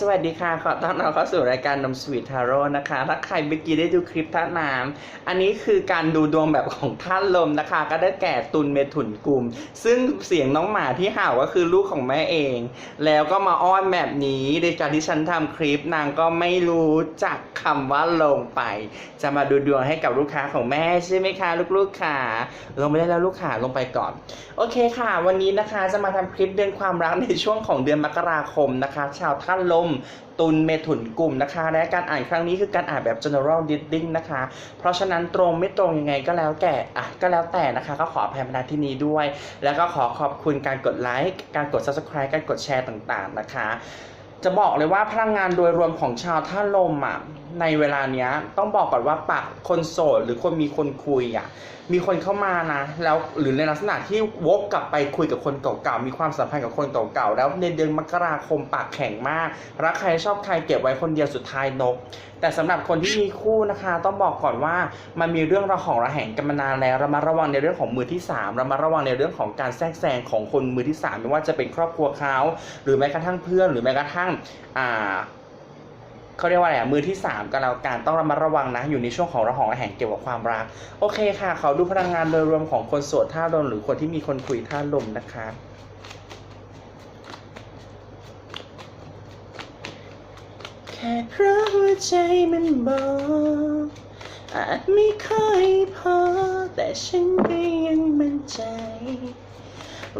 สวัสดีค่ะ ขอต้อนรับเข้าสู่รายการนมสวีททาโร่นะคะ ถ้าใครเมื่อกี้ได้ดูคลิปท่าน้ำอันนี้คือการดูดวงแบบของท่านลมนะคะ ก็ได้แก่ตุลเมถุนกลุ่ม ซึ่งเสียงน้องหมาที่เห่าก็คือลูกของแม่เอง แล้วก็มาอ้อนแบบนี้ โดยการที่ฉันทำคลิปนางก็ไม่รู้จักคำว่าลงไป จะมาดูดวงให้กับลูกค้าของแม่ใช่ไหมคะลูกๆค่ะ ลงไปได้แล้วลูกค้าลงไปก่อน โอเคค่ะ วันนี้นะคะจะมาทำคลิปเดือนความรักในช่วงของเดือนมกราคมนะคะ ชาวท่านลม ตุลเมถุนกลุ่มนะคะ และการอ่านครั้งนี้คือการอ่านแบบ general reading นะคะ เพราะฉะนั้นตรงไม่ตรงยังไงก็แล้วแต่อะก็แล้วแต่นะคะ ก็ขออภัยมาณที่นี้ด้วย แล้วก็ขอขอบคุณการกดไลค์การกด subscribe การกดแชร์ต่างๆนะคะ จะบอกเลยว่าพลังงานโดยรวมของชาวท่าลมอะในเวลาเนี้ยต้องบอกก่อนว่าปากคนโสดหรือคนมีคนคุยอะมีคนเข้ามานะ แล้วหรือในลักษณะที่วกกลับไปคุยกับคนเก่าๆมีความสัมพันธ์กับคนเก่าๆแล้วในเดือนมกราคมปากแข็งมากรักใครชอบใครเก็บไว้คนเดียวสุดท้ายนก แต่สำหรับคนที่มีคู่นะคะ ต้องบอกก่อนว่ามันมีเรื่องระหองระแหงกันมานานแล้วระมัดระวังในเรื่องของมือที่สามระมัดระวังในเรื่องของการแทรกแซงของคนมือที่สามไม่ว่าจะเป็นครอบครัวเขาหรือแม้กระทั่งเพื่อนหรือแม้กระทั่งอ่าเขาเรียกว่าอะไรอะมือที่สามก็แล้วกันต้องระมัดระวังนะ อยู่ในช่วงของระหองระแหงเกี่ยวกับความรัก โอเคค่ะ เขาดูพลังงานโดยรวมของคนโสดท่าลมหรือคนที่มีคนคุยท่าลมนะคะแค่เพราะหัวใจมันบอกอาจไม่ค่อยพอ แต่ฉันก็ยังมั่นใจ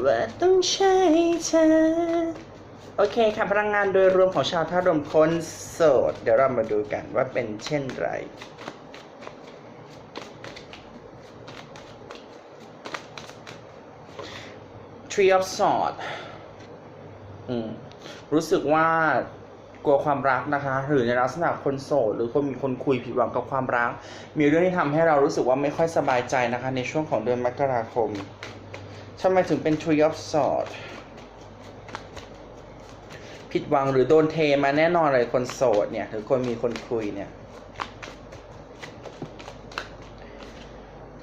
ว่าต้องใช่เธอ โอเคค่ะพลังงานโดยรวมของชาวท่าลมคนโสด เดี๋ยวเรามาดูกันว่าเป็นเช่นไร Tree of Swords อืมรู้สึกว่ากลัวความรักนะคะ หรือในลักษณะคนโสด หรือคนมีคนคุยผิดหวังกับความรัก มีเรื่องที่ทำให้เรารู้สึกว่าไม่ค่อยสบายใจนะคะ ในช่วงของเดือนมกราคมทำไมถึงเป็น Tree of Swords ผิดหวังหรือโดนเทมาแน่นอนเลยคนโสดเนี่ย หรือคนมีคนคุยเนี่ย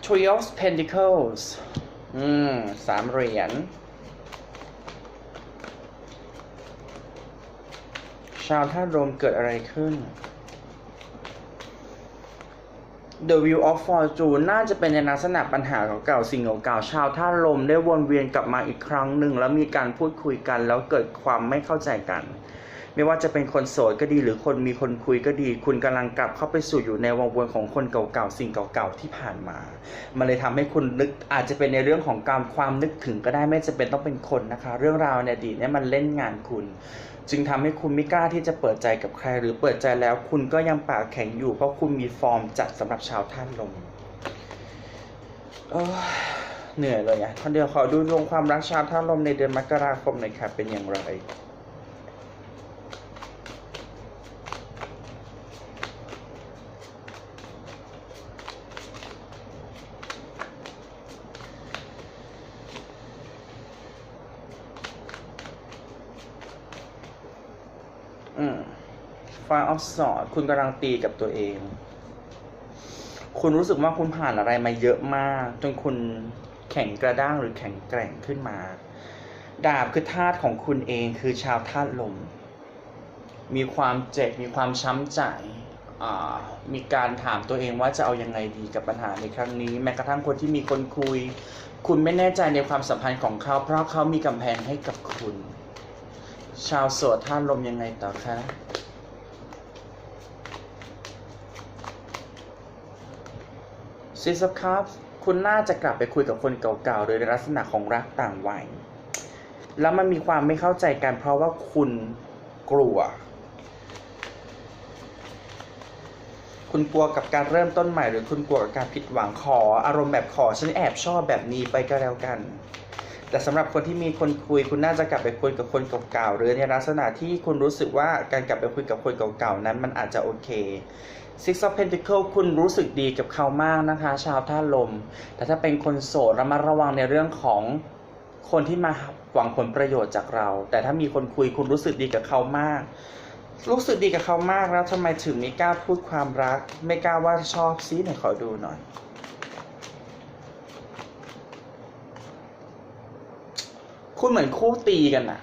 Three of Pentacles อืมสามเหรียญชาวท่าลมเกิดอะไรขึ้น The Wheel of Fortune น่าจะเป็นในลักษณะปัญหาเก่าๆสิ่งเก่าๆชาวท่าลมได้วนเวียนกลับมาอีกครั้งหนึ่ง แล้วมีการพูดคุยกันแล้วเกิดความไม่เข้าใจกัน ไม่ว่าจะเป็นคนโสดก็ดีหรือคนมีคนคุยก็ดี คุณกำลังกลับเข้าไปสู่อยู่ในวงวนของคนเก่าๆสิ่งเก่าๆที่ผ่านมา มันเลยทำให้คุณนึกอาจจะเป็นในเรื่องของการความนึกถึงก็ได้ไม่จะเป็นต้องเป็นคนนะคะ เรื่องราวในอดีตเนี่ยมันเล่นงานคุณ จึงทำให้คุณไม่กล้าที่จะเปิดใจกับใคร หรือเปิดใจแล้วคุณก็ยังปากแข็งอยู่ เพราะคุณมีฟอร์มจัดสำหรับชาวท่านลมโอ้ยเหนื่อยเลยอะท่านเดียวขอดูดวงความรักชาวท่านลมในเดือนมกราคมหน่อยค่ะเป็นอย่างไร อืม Fire of Swords คุณกำลังตีกับตัวเอง คุณรู้สึกว่าคุณผ่านอะไรมาเยอะมาก จนคุณแข็งกระด้างหรือแข็งแกร่งขึ้นมา ดาบคือธาตุของคุณเองคือชาวธาตุลม มีความเจ็บ มีความช้ำใจ มีการถามตัวเองว่าจะเอายังไงดีกับปัญหาในครั้งนี้ แม้กระทั่งคนที่มีคนคุย คุณไม่แน่ใจในความสัมพันธ์ของเขา เพราะเขามีกำแพงให้กับคุณ ชาวโสดท่านลมยังไงต่อคะ Six of Cups คุณน่าจะกลับไปคุยกับคนเก่าๆ โดยในลักษณะของรักต่างวัย แล้วมันมีความไม่เข้าใจกันเพราะว่าคุณกลัว คุณกลัวกับการเริ่มต้นใหม่ หรือคุณกลัวกับการผิดหวังขอ อารมณ์แบบขอฉันแอบชอบแบบนี้ไปก็แล้วกัน แต่สำหรับคนที่มีคนคุยคุณน่าจะกลับไปคุยกับคนเก่าๆหรือในลักษณะที่คุณรู้สึกว่าการกลับไปคุยกับคนเก่าๆนั้นมันอาจจะโอเค Six of Pentacles คุณรู้สึกดีกับเขามากนะคะ ชาวท่าลม แต่ถ้าเป็นคนโสดระมัดระวังในเรื่องของคนที่มาหวังผลประโยชน์จากเรา แต่ถ้ามีคนคุยคุณรู้สึกดีกับเขามาก รู้สึกดีกับเขามากแล้วทำไมถึงไม่กล้าพูดความรัก ไม่กล้าว่าชอบซิไหนขอดูหน่อย คุณเหมือนคู่ตีกันอะ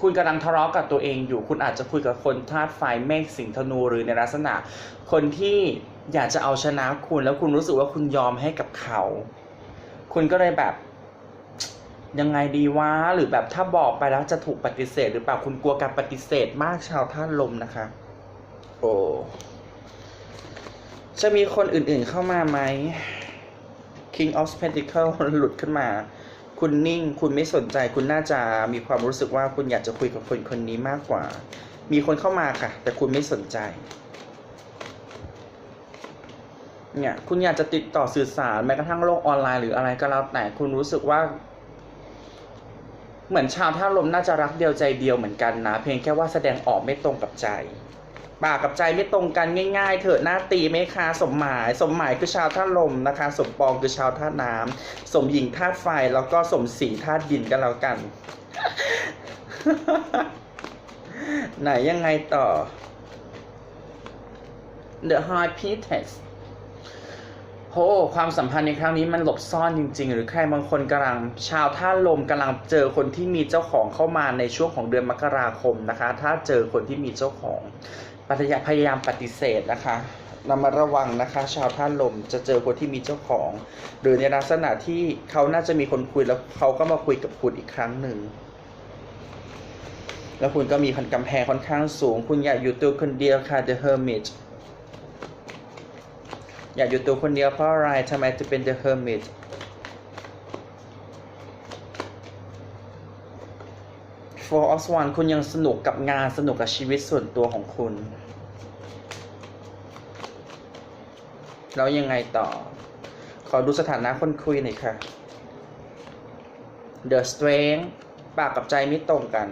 คุณกำลังทะเลาะกับตัวเองอยู่ คุณอาจจะคุยกับคนธาตุไฟเมฆสิงห์ธนูหรือในลักษณะ คนที่อยากจะเอาชนะคุณ แล้วคุณรู้สึกว่าคุณยอมให้กับเขา คุณก็เลยแบบยังไงดีวะหรือแบบถ้าบอกไปแล้วจะถูกปฏิเสธ หรือเปล่าคุณกลัวการปฏิเสธมากชาวท่านลมนะคะ โอ้จะมีคนอื่นๆเข้ามาไหม King of Pentacle หลุดขึ้นมา คุณนิ่ง คุณไม่สนใจ คุณน่าจะมีความรู้สึกว่าคุณอยากจะคุยกับคนคนนี้มากกว่า มีคนเข้ามาค่ะ แต่คุณไม่สนใจ เนี่ย คุณอยากจะติดต่อสื่อสารแม้กระทั่งโลกออนไลน์หรืออะไรก็แล้วแต่ คุณรู้สึกว่า เหมือนชาวท่าลมน่าจะรักเดียวใจเดียวเหมือนกันนะ เพียงแค่ว่าแสดงออกไม่ตรงกับใจ ปากกับใจไม่ตรงกันง่ายๆ เถอะหน้าตีไหมคะสมหมาย สมหมายคือชาวท่าลมนะคะ สมปองคือชาวท่าน้ำสมหญิงธาไฟแล้วก็สมศรีธาดินกันแล้วกัน ไหนยังไงต่อ The High Priestess โหความสัมพันธ์ในครั้งนี้มันหลบซ่อนจริง ๆ หรือใครบางคนกำลัง ชาวท่าลมกำลังเจอคนที่มีเจ้าของเข้ามาในช่วงของเดือนมกราคมนะคะ ถ้าเจอคนที่มีเจ้าของ ปฏิยาพยายามปฏิเสธนะคะระมัดระวังนะคะ ชาวท่านลมจะเจอคนที่มีเจ้าของ หรือในลักษณะที่เขาน่าจะมีคนคุยแล้วเขาก็มาคุยกับคุณอีกครั้งหนึ่ง แล้วคุณก็มีคันกำแพงค่อนข้างสูง คุณอยากอยู่ตัวคนเดียวค่ะ The Hermit อยากอยู่ตัวคนเดียวเพราะอะไรทำไมจะเป็น The Hermit For of One คุณยังสนุกกับงานสนุกกับชีวิตส่วนตัวของคุณ แล้วยังไงต่อ ขอดูสถานะคนคุยหน่อยค่ะ The Strength ปากกับใจไม่ตรงกัน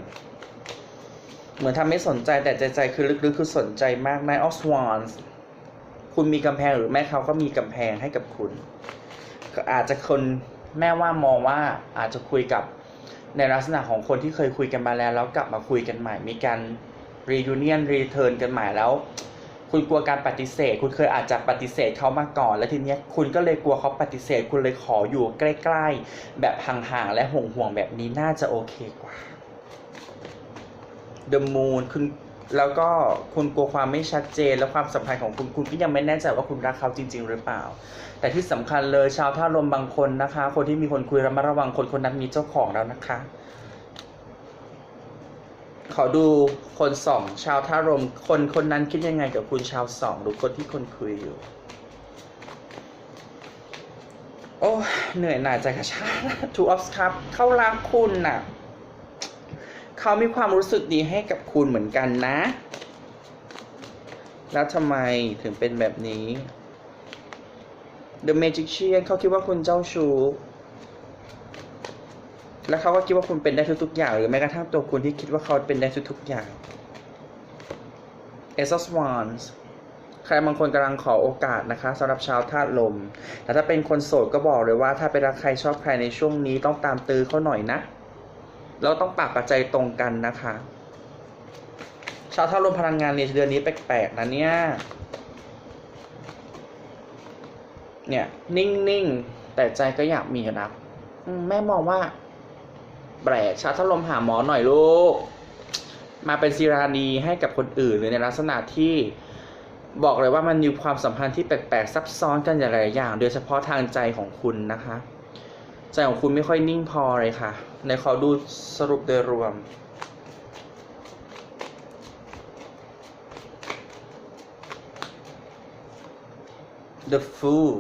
เหมือนทำไม่สนใจแต่ใจใจคือลึกๆคือสนใจมาก Nine of Wands คุณมีกำแพงหรือแม่เขาก็มีกำแพงให้กับคุณ อาจจะคนแม่ว่ามองว่าอาจจะคุยกับ ในลักษณะของคนที่เคยคุยกันมาแล้วแล้วกลับมาคุยกันใหม่ มีการรียูเนียนรีเทิร์นกันใหม่แล้ว คุณกลัวการปฏิเสธ คุณเคยอาจจะปฏิเสธเขามาก่อน แล้วทีเนี้ยคุณก็เลยกลัวเขาปฏิเสธ คุณเลยขออยู่ใกล้ ๆ แบบห่างๆและห่วงๆแบบนี้น่าจะโอเคกว่า The Moon คุณ แล้วก็คุณกลัวความไม่ชัดเจนและความสัมพันธ์ของคุณคุณก็ยังไม่แน่ใจว่าคุณรักเขาจริง ๆ หรือเปล่า แต่ที่สำคัญเลยชาวท่าลมบางคนนะคะ คนที่มีคนคุยระมัดระวังคนคนนั้นมีเจ้าของแล้วนะคะ ขอดูคนสองชาวท่าลมคนคนนั้นคิดยังไงกับคุณชาวสองหรือคนที่คนคุยอยู่ โอ้เหนื่อยหน่ายใจค่ะชาทูออฟสครับ เขารักคุณน่ะ เขามีความรู้สึกดีให้กับคุณเหมือนกันนะ แล้วทำไมถึงเป็นแบบนี้ The Magician เขาคิดว่าคุณเจ้าชู้ แล้วเขาก็คิดว่าคุณเป็นได้ทุกๆอย่าง หรือแม้กระทั่งตัวคุณที่คิดว่าเขาเป็นได้ทุกๆอย่าง Ace of Wands ใครบางคนกำลังขอโอกาสนะคะสำหรับชาวธาตุลม แต่ถ้าเป็นคนโสดก็บอกเลยว่าถ้าเป็นรักใครชอบใครในช่วงนี้ต้องตามตื้อเขาหน่อยนะ แล้วต้องปากกับใจตรงกันนะคะชาวท่าลมพลังงานในเดือนนี้แปลกๆนะเนี่ย เนี่ย นิ่งๆ แต่ใจก็อยากมีนะแม่มองว่า แปลกชาวท่าลมหาหมอหน่อยลูก มาเป็นซีรานีให้กับคนอื่นหรือในลักษณะที่บอกเลยว่ามันมีความสัมพันธ์ที่แปลกๆซับซ้อนกันอย่างหลายอย่าง โดยเฉพาะทางใจของคุณนะคะ ใจของคุณไม่ค่อยนิ่งพอเลยค่ะ ในขอดูสรุปโดยรวม The Fool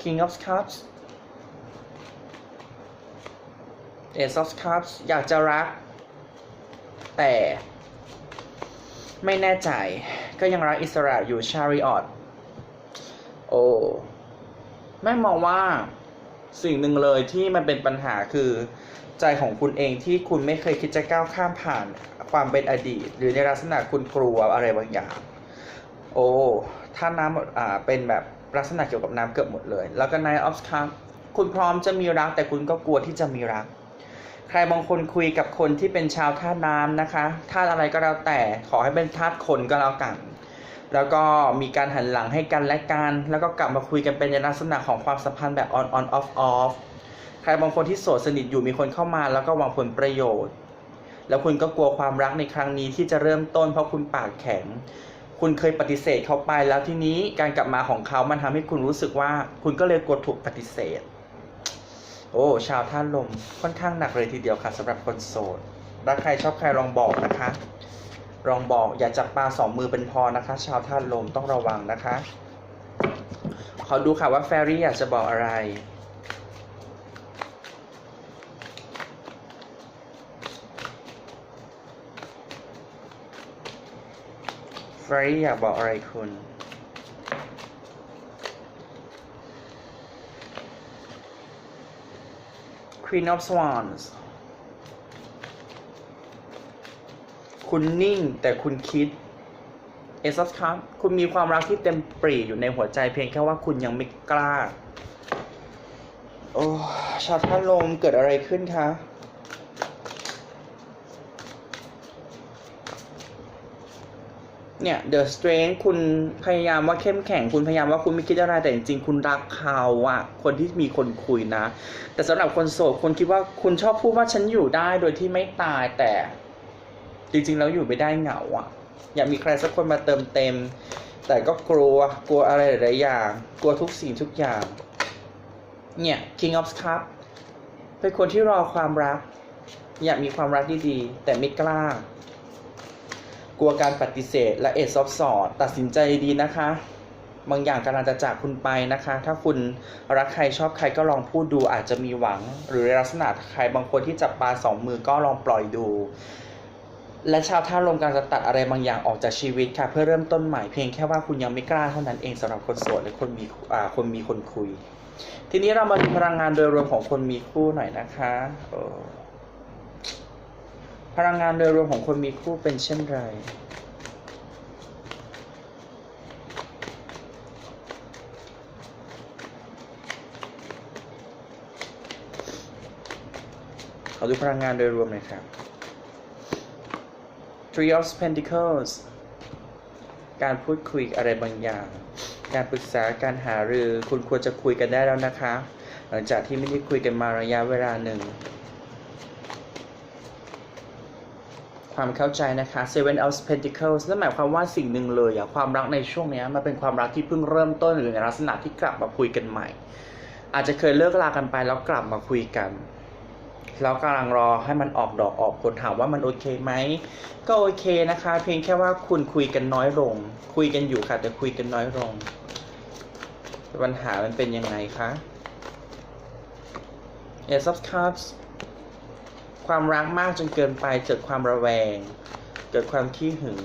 King of Cups Ace of Cups อยากจะรัก แต่ไม่แน่ใจก็ยังรักอิสระอยู่ Chariot โอ้แม่มองว่าสิ่งหนึ่งเลยที่มันเป็นปัญหาคือใจของคุณเองที่คุณไม่เคยคิดจะก้าวข้ามผ่านความเป็นอดีต หรือในลักษณะคุณกลัวอะไรบางอย่าง โอ้ถ้าน้ำอ่าเป็นแบบลักษณะเกี่ยวกับน้ำเกือบหมดเลย แล้วก็ Nine of Cups คุณพร้อมจะมีรักแต่คุณก็กลัวที่จะมีรัก ใครบางคนคุยกับคนที่เป็นชาวท่าน้ำนะคะธาอะไรก็แล้วแต่ขอให้เป็นธาคนก็แล้วกัน แล้วก็มีการหันหลังให้กันและกัน แล้วก็กลับมาคุยกันเป็นในลักษณะของความสัมพันธ์แบบ on on off off ใครบางคนที่โสดสนิทอยู่มีคนเข้ามา แล้วก็หวังผลประโยชน์ แล้วคุณก็กลัวความรักในครั้งนี้ที่จะเริ่มต้นเพราะคุณปากแข็ง คุณเคยปฏิเสธเขาไปแล้วทีนี้การกลับมาของเขามันทำให้คุณรู้สึกว่า คุณก็เลยกลัวถูกปฏิเสธ โอ้ ชาวท่านลมค่อนข้างหนักเลยทีเดียวค่ะสำหรับคนโสดรักใครชอบใครลองบอกนะคะ ลองบอกอย่าจับปลาสองมือเป็นพอนะคะ ชาวท่านลมต้องระวังนะคะ ขอดูค่ะว่าแฟรี่อยากจะบอกอะไรแฟรี่อยากบอกอะไรคุณ Queen of Swans คุณนิ่งแต่คุณคิดเอซัสครับคุณมีความรักที่เต็มปรีอยู่ในหัวใจเพียงแค่ว่าคุณยังไม่กล้า โอ้ชาท่าลมเกิดอะไรขึ้นคะเนี่ย The Strength คุณพยายามว่าเข้มแข็ง คุณพยายามว่าคุณไม่คิดอะไร แต่จริงๆ คุณรักเขาอะคนที่มีคนคุยนะ แต่สำหรับคนโสดคุณคิดว่าคุณชอบพูดว่าฉันอยู่ได้โดยที่ไม่ตายแต่ จริงๆแล้วอยู่ไม่ได้เหงาอะ อยากมีใครสักคนมาเติมเต็ม แต่ก็กลัวกลัวอะไรหลายอย่าง กลัวทุกสิ่งทุกอย่าง เนี่ย King of Cup เป็นคนที่รอความรัก อยากมีความรักดีๆ แต่ไม่กล้า กลัวการปฏิเสธและเอซอฟสอด ตัดสินใจดีนะคะ บางอย่างกำลังจะจากคุณไปนะคะ ถ้าคุณรักใครชอบใครก็ลองพูดดูอาจจะมีหวัง หรือลักษณะใครบางคนที่จับปลาสองมือก็ลองปล่อยดู และชาวท่าลมกำลังจะตัดอะไรบางอย่างออกจากชีวิตค่ะ เพื่อเริ่มต้นใหม่เพียงแค่ว่าคุณยังไม่กล้าเท่านั้นเองสำหรับคนโสดและคนมีอ่าคนมีคนคุย ทีนี้เรามาดูพลังงานโดยรวมของคนมีคู่หน่อยนะคะพลังงานโดยรวมของคนมีคู่เป็นเช่นไรขอดูพลังงานโดยรวมหน่อยครับ Three of Pentacles การพูดคุยอะไรบางอย่าง การปรึกษาการหารือ คุณควรจะคุยกันได้แล้วนะคะ หลังจากที่ไม่ได้คุยกันมาระยะเวลาหนึ่ง ความเข้าใจนะคะ Seven of Pentacles นั่นหมายความว่าสิ่งหนึ่งเลยอะความรักในช่วงนี้มันเป็นความรักที่เพิ่งเริ่มต้นหรือในลักษณะที่กลับมาคุยกันใหม่ อาจจะเคยเลิกลากันไปแล้วกลับมาคุยกัน แล้วกำลังรอให้มันออกดอกออกผลถามว่ามันโอเคไหมก็โอเคนะคะ เพียงแค่ว่าคุณคุยกันน้อยลง คุยกันอยู่ค่ะ แต่คุยกันน้อยลง ปัญหามันเป็นยังไงคะ Ace of Cups ความรักมากจนเกินไปเกิดความระแวง เกิดความขี้หึง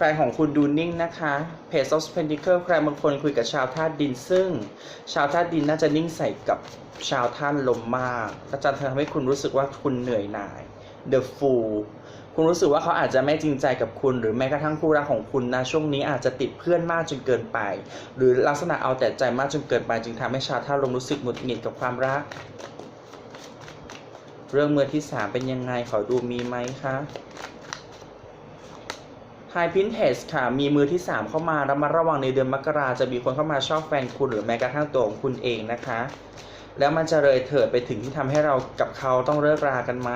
แฟนของคุณดูนิ่งนะคะ Page of Pentacles ใครบางคนคุยกับชาวธาตุดินซึ่ง ชาวธาตุดินน่าจะนิ่งใส่กับชาวธาตุลมมากและจะทำให้คุณรู้สึกว่าคุณเหนื่อยหน่าย The Fool คุณรู้สึกว่าเขาอาจจะไม่จริงใจกับคุณ หรือแม้กระทั่งคู่รักของคุณนะช่วงนี้อาจจะติดเพื่อนมากจนเกินไป หรือลักษณะเอาแต่ใจมากจนเกินไป จึงทำให้ชาวธาตุลมรู้สึกหงุดหงิดกับความรัก เรื่องมือที่สามเป็นยังไงขอดูมีไหมคะ High Pinterest ค่ะ มีมือที่ 3 เข้ามาระมัดระวังในเดือนมกราจะมีคนเข้ามาชอบแฟนคุณหรือแม้กระทั่งตัวของคุณเองนะคะ แล้วมันจะเลยเถิดไปถึงที่ทำให้เรากับเขาต้องเลิกรากันไหม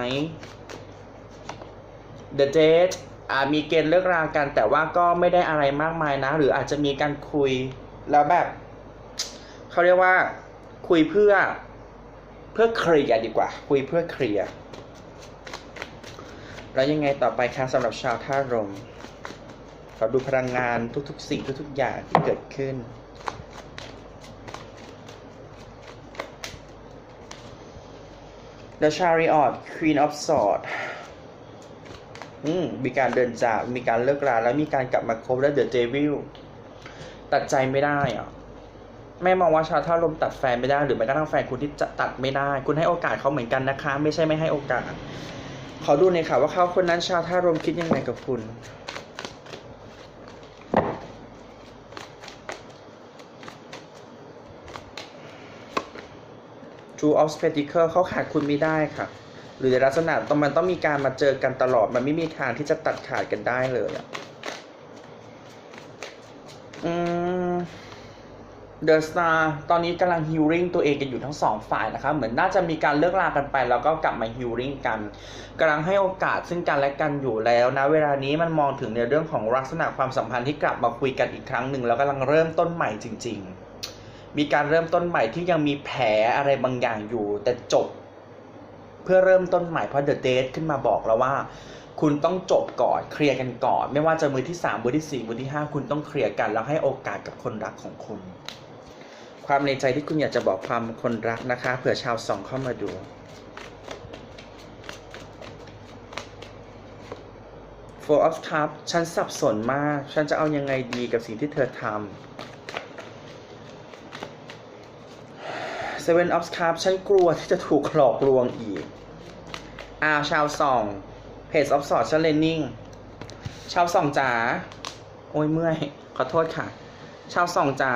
The Date อ่ามีเกณฑ์เลิกรากัน แต่ว่าก็ไม่ได้อะไรมากมายนะ หรืออาจจะมีการคุยแล้วแบบเขาเรียกว่า คุยเพื่อเพื่อเคลียร์ดีกว่า คุยเพื่อเคลียร์แล้วยังไงต่อไปคะสำหรับชาวท่ารม อดูพลังงานทุกๆสิ่งทุกๆอย่างที่เกิดขึ้น The Chariot Queen of Swords อืมมีการเดินจากมีการเลิกราแล้วมีการกลับมาคบและ The Devil ตัดใจไม่ได้อะแม่มองว่าชาวท่าลมตัดแฟนไม่ได้ หรือแม้กระทั่งแฟนคุณที่จะตัดไม่ได้ คุณให้โอกาสเขาเหมือนกันนะคะ ไม่ใช่ไม่ให้โอกาส ขอดูหน่อยค่ะว่าเขาคนนั้นชาวท่ารมคิดยังไงกับคุณ True of Spectacle เขาขาดคุณไม่ได้ค่ะ หรือในลักษณะต้องมันต้องมีการมาเจอกันตลอด มันไม่มีทางที่จะตัดขาดกันได้เลยอะอืมเดอะสตาร์ตอนนี้กำลังฮิลลิ่งตัวเองกันอยู่ทั้งสองฝ่ายนะคะ เหมือนน่าจะมีการเลิกลากันไป แล้วก็กลับมาฮิลลิ่งกันกำลังให้โอกาสซึ่งกันและกันอยู่แล้วนะ เวลานี้มันมองถึงในเรื่องของลักษณะความสัมพันธ์ที่กลับมาคุยกันอีกครั้งหนึ่งแล้วกำลังเริ่มต้นใหม่จริง ๆ มีการเริ่มต้นใหม่ที่ยังมีแผลอะไรบางอย่างอยู่ แต่จบ เพื่อเริ่มต้นใหม่เพราะเดอะเดทขึ้นมาบอกแล้วว่า คุณต้องจบก่อนเคลียร์กันก่อน ไม่ว่าจะมือที่สามมือที่สี่มือที่ห้าคุณต้องเคลียร์กัน แล้วให้โอกาสกับคนรักของคุณ ความในใจที่คุณอยากจะบอกความคนรักนะคะเผื่อชาวสองเข้ามาดู Four of Cups ฉันสับสนมาก ฉันจะเอายังไงดีกับสิ่งที่เธอทำ Seven of Cups ฉันกลัวที่จะถูกหลอกลวงอีก อ้าวชาวสอง Page of Swords ฉันเลนนิ่ง ชาวสองจ๋า โอ้ยเมื่อย ขอโทษค่ะ ชาวสองจ๋า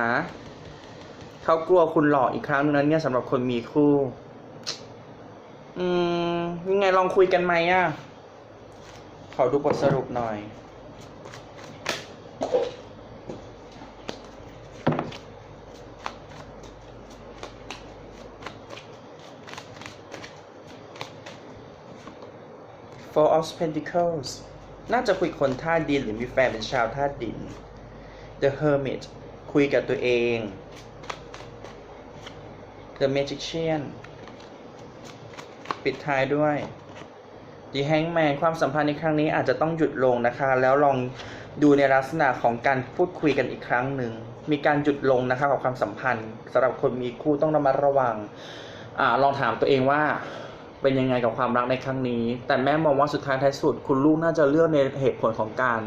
เขากลัวคุณหลอกอีกครั้งนึงนั้นเนี่ยสำหรับคนมีคู่ อืมยังไงลองคุยกันไหมอะ ขอดูบทสรุปหน่อย Four of Pentacles น่าจะคุยคนธาดินหรือมีแฟนเป็นชาวธาดิน The Hermit คุยกับตัวเอง The Magician ปิดท้ายด้วย The Hangman ความสัมพันธ์ในครั้งนี้อาจจะต้องหยุดลงนะคะ แล้วลองดูในลักษณะของการพูดคุยกันอีกครั้งหนึ่ง มีการหยุดลงนะคะกับความสัมพันธ์สำหรับคนมีคู่ต้องระมัดระวังอลองถามตัวเองว่า เป็นยังไงกับความรักในครั้งนี้ แต่แม่มองว่าสุดท้ายท้ายสุด คุณลูกน่าจะเลือกในเหตุผลของการ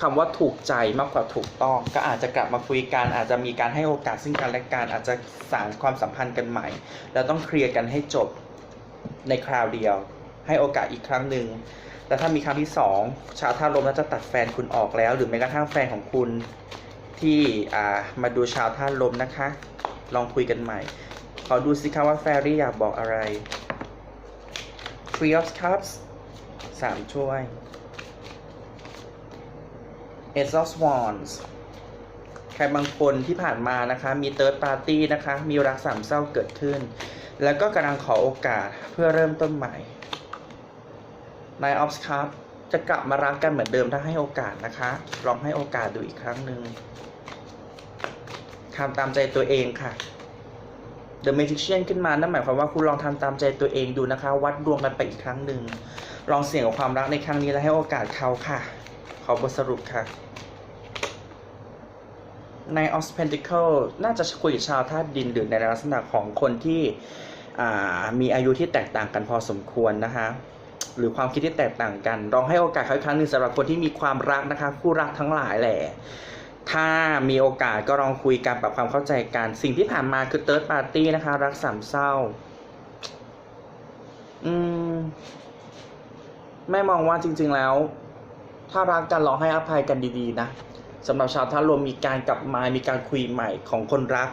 คำว่าถูกใจมากกว่าถูกต้อง ก็อาจจะกลับมาคุยกันอาจจะมีการให้โอกาสซึ่งกันและกันอาจจะสานความสัมพันธ์กันใหม่ แล้วต้องเคลียร์กันให้จบในคราวเดียว ให้โอกาสอีกครั้งหนึ่งแต่ถ้ามีครั้งที่สองชาวท่าลมน่าจะตัดแฟนคุณออกแล้ว หรือแม้กระทั่งแฟนของคุณที่มาดูชาวท่าลมนะคะ ลองคุยกันใหม่ขอดูสิคะว่าแฟรี่อยากบอกอะไร Three of Cups สามถ้วย Ace of Wands ใครบางคนที่ผ่านมานะคะ มี Third Party นะคะ มีรักสามเศร้าเกิดขึ้น แล้วก็กำลังขอโอกาสเพื่อเริ่มต้นใหม่ Nine of Cups จะกลับมารักกันเหมือนเดิมถ้าให้โอกาสนะคะ ลองให้โอกาสดูอีกครั้งหนึ่งทำตามใจตัวเองค่ะ The Magician ขึ้นมา นั่นหมายความว่าคุณลองทำตามใจตัวเองดูนะคะ วัดดวงกันไปอีกครั้งหนึ่ง ลองเสี่ยงกับความรักในครั้งนี้และให้โอกาสเขาค่ะ ขอบทสรุปค่ะ ใน of Pentacle น่าจะคุยกับชาวธาตุดินหรือในลักษณะของคนที่มีอายุที่แตกต่างกันพอสมควรนะคะ หรือความคิดที่แตกต่างกัน ลองให้โอกาสเขาอีกครั้งหนึ่งสำหรับคนที่มีความรักนะคะ คู่รักทั้งหลายแหละ ถ้ามีโอกาสก็ลองคุยกันปรับความเข้าใจกัน สิ่งที่ผ่านมาคือ third party นะคะ รักสามเศร้า อืม แม่มองว่าจริง ๆแล้ว ถ้ารักกันลองให้อภัยกันดีๆ นะสำหรับชาวท่ารวมมีการกลับมา มีการคุยใหม่ของคนรัก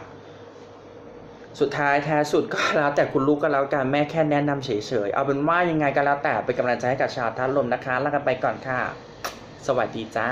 สุดท้ายแท้สุดก็แล้วแต่คุณลูกก็แล้วกันแม่แค่แนะนำเฉยๆ เอาเป็นว่ายังไงก็แล้วแต่เป็นกำลังใจให้กับชาวท่ารวมนะคะลากันไปก่อนค่ะ สวัสดีจ้า